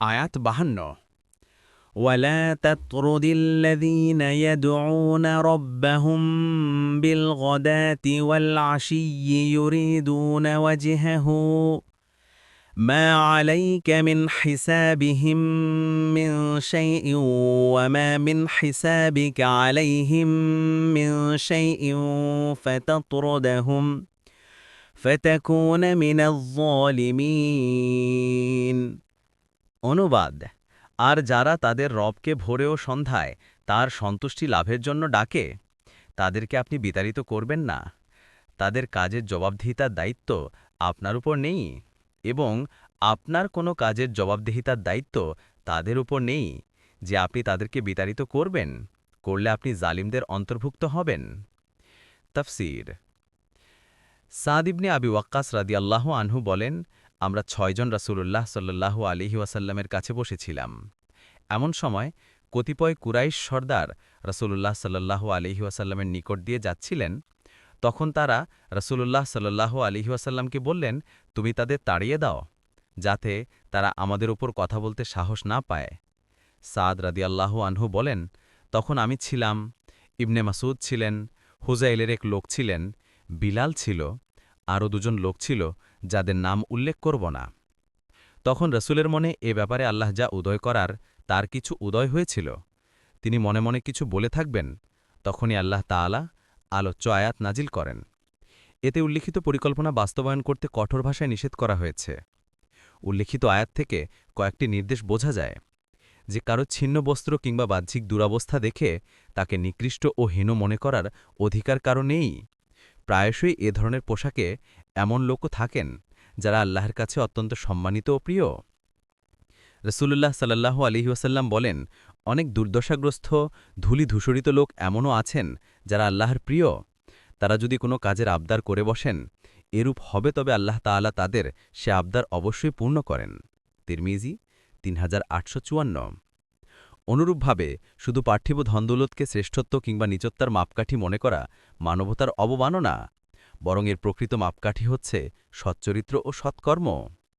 আয়াত বাহান্ন ولا تطرد الذين يدعون ربهم بالغداة والعشي يريدون وجهه ما عليك من حسابهم من شيء وما من حسابك عليهم من شيء فتطردهم فتكون من الظالمين অনুবাদ। আর যারা তাদের রবকে ভোরে ও সন্ধ্যায় তার সন্তুষ্টি লাভের জন্য ডাকে, তাদেরকে আপনি বিতাড়িত করবেন না। তাদের কাজের জবাবদিহিতার দায়িত্ব আপনার উপর নেই এবং আপনার কোনো কাজের জবাবদিহিতার দায়িত্ব তাদের উপর নেই যে আপনি তাদেরকে বিতাড়িত করবেন, করলে আপনি জালিমদের অন্তর্ভুক্ত হবেন। তফসির। সাদিবনে আবি ওয়াক্কাস রাদিয়াল্লাহ আনহু বলেন আমরা ছয়জন রাসূলুল্লাহ সাল্লাল্লাহু আলিহি ওয়াসাল্লামের কাছে বসেছিলাম। এমন সময় কতিপয় কুরাইশ সর্দার রাসূলুল্লাহ সাল্লাল্লাহু আলিহি ওয়াসাল্লামের নিকট দিয়ে যাচ্ছিলেন। তখন তারা রাসূলুল্লাহ সাল্লাল্লাহু আলিহি ওয়াসাল্লামকে বললেন, তুমি তাদের তাড়িয়ে দাও, যাতে তারা আমাদের ওপর কথা বলতে সাহস না পায়। সাদ রাদিয়াল্লাহু আনহু বলেন, তখন আমি ছিলাম, ইবনে মাসুদ ছিলেন, হুজাইলের এক লোক ছিলেন, বিলাল ছিল আরও দুজন লোক ছিল, যাদের নাম উল্লেখ করব না। তখন রসুলের মনে এ ব্যাপারে আল্লাহ যা উদয় করার, তার কিছু উদয় হয়েছিল। তিনি মনে মনে কিছু বলে থাকবেন, তখনই আল্লাহ তাআলা আলোচ্য আয়াত নাজিল করেন। এতে উল্লিখিত পরিকল্পনা বাস্তবায়ন করতে কঠোর ভাষায় নিষেধ করা হয়েছে। উল্লিখিত আয়াত থেকে কয়েকটি নির্দেশ বোঝা যায়। যে কারও ছিন্ন বস্ত্র কিংবা বাহ্যিক দুরাবস্থা দেখে তাকে নিকৃষ্ট ও হীন মনে করার অধিকার কারও নেই। প্রায়শই এ ধরনের পোশাকে এমন লোকও থাকেন যারা আল্লাহর কাছে অত্যন্ত সম্মানিত ও প্রিয়। রসুল্লাহ সাল্লাহ আলহিউসাল্লাম বলেন, অনেক দুর্দশাগ্রস্ত ধুলি ধূসরিত লোক এমনও আছেন যারা আল্লাহর প্রিয়। তারা যদি কোনো কাজের আবদার করে বসেন, এরূপ হবে তবে আল্লাহ তাআলা তাদের সে আবদার অবশ্যই পূর্ণ করেন। তিরমিজি তিন হাজার আটশো চুয়ান্ন। অনুরূপভাবে শুধু পার্থিব ধনদৌলতকে শ্রেষ্ঠত্ব কিংবা নিচত্তার মাপকাঠি মনে করা মানবতার অবমাননা, বরং এর প্রকৃত মাপকাঠি হচ্ছে সচ্চরিত্র ও সৎকর্ম।